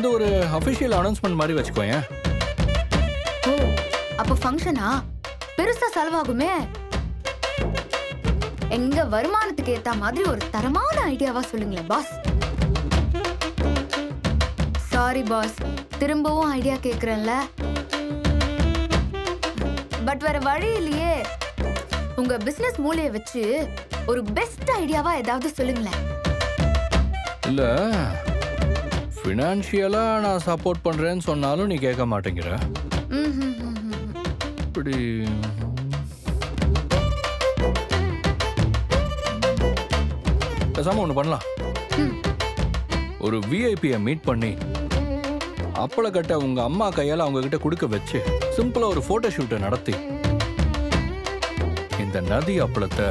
வந்து ஒரு official announcement மாதிரி வச்சுக்கோயேன். ஓ அப்ப ஃபங்க்ஷனா பெருசா செலவாகுமே? எங்க வருமானத்துக்கு ஏத்த மாதிரி ஒரு தரமான ஐடியாவா சொல்லுங்களேன் பாஸ் சாரி பாஸ் திரும்பவும் ஐடியா கேக்குறேன்ல. பட் வேற வழி இல்லையே. உங்க பிசினஸ் மூளைய வச்சு ஒரு பெஸ்ட் ஐடியாவா ஏதாவது சொல்லுங்களேன். இல்ல. ஃபினான்ஷியலாக நான் சப்போர்ட் பண்ணுறேன்னு சொன்னாலும் நீ கேட்க மாட்டேங்கிற. இப்படி. பேசாமல் ஒன்று பண்ணலாம். ஒரு விஐபியை மீட் பண்ணி அப்பள கட்ட அம்மா கையால் அவங்கக்கிட்ட கொடுக்க வச்சு சிம்பிளாக ஒரு ஃபோட்டோஷூட்டை நடத்தி இந்த நதி அப்பளத்தை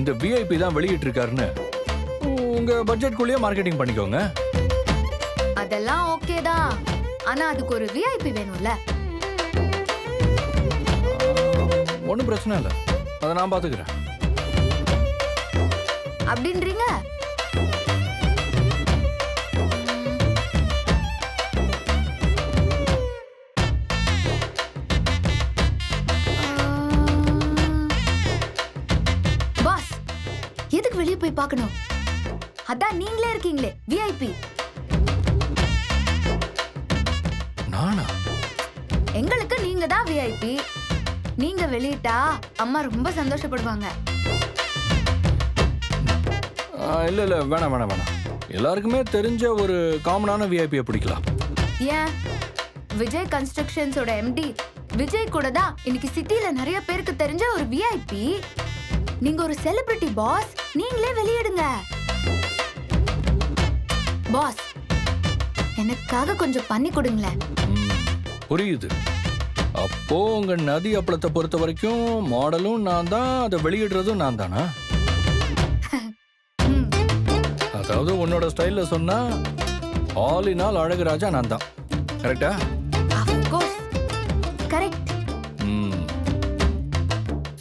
இந்த விஐபி தான் வெளியிட்டு இருக்காருன்னு பட்ஜெட்குள்ளேயே மார்க்கெட்டிங் பண்ணிக்கோங்க. அதெல்லாம் ஓகே தான். ஆனா அதுக்கு ஒரு விஐபி வேணும்ல. ஒன்றும் பிரச்சனை இல்லை. அதை நான் பார்த்துக்கிறேன். அப்படின்றீங்க? பாஸ் எதுக்கு வெளியே போய் பார்க்கணும்? அதான் நீங்களே இருக்கீங்களே விஐபி நீங்க தான் விஐபி நீங்க வெளியிட்டா அம்மா ரொம்ப சந்தோஷப்படுவாங்க. இல்ல இல்ல வேணாம் வேணாம் வேணாம். எல்லாருக்குமே தெரிஞ்ச ஒரு காமனான விஐபியை பிடிக்கலாம். ஏன்? விஜய் கன்ஸ்ட்ரக்ஷன்ஸோட எம்டி விஜய் கூட தான் இன்னைக்கு சிட்டில நிறைய பேருக்கு தெரிஞ்ச ஒரு விஐபி நீங்க ஒரு செலிபிரிட்டி பாஸ் நீங்களே வெளியிடுங்க. பாஸ் எனக்காக கொஞ்சம் பண்ணி கொடுங்களேன். புரியுது. அப்போ உங்க நதி அப்பளத்தை பொறுத்த வரைக்கும் மாடலும் நான் தான் அதை வெளியிடுறதும் நான் தானா? அதாவது உன்னோட ஸ்டைல்ல சொன்னா ஆல் இன் ஆல் அழகுராஜா நான் தான். கரெக்டா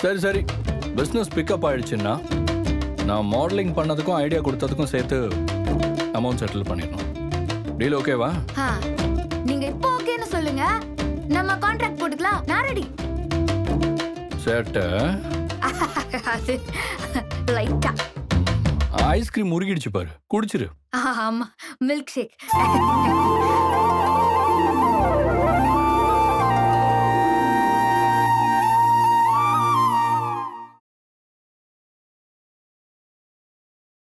சரி சரி. பிஸ்னஸ் பிக்கப் ஆயிடுச்சுன்னா நான் மாடலிங் பண்ணதுக்கும் ஐடியா கொடுத்ததுக்கும் சேர்த்து அமௌண்ட் செட்டில் பண்ணிடணும். டீல் ஓகேவா நீங்க இப்போ ஓகேன்னு சொல்லுங்க. நம்ம கான்ட்ராக்ட் போட்டுக்கலாம். நான் ரெடி சேட்டை அது லைட்டா ஐஸ்கிரீம் உருகிடுச்சு பாரு. குடிச்சிரு. ஆமா மில்க் ஷேக்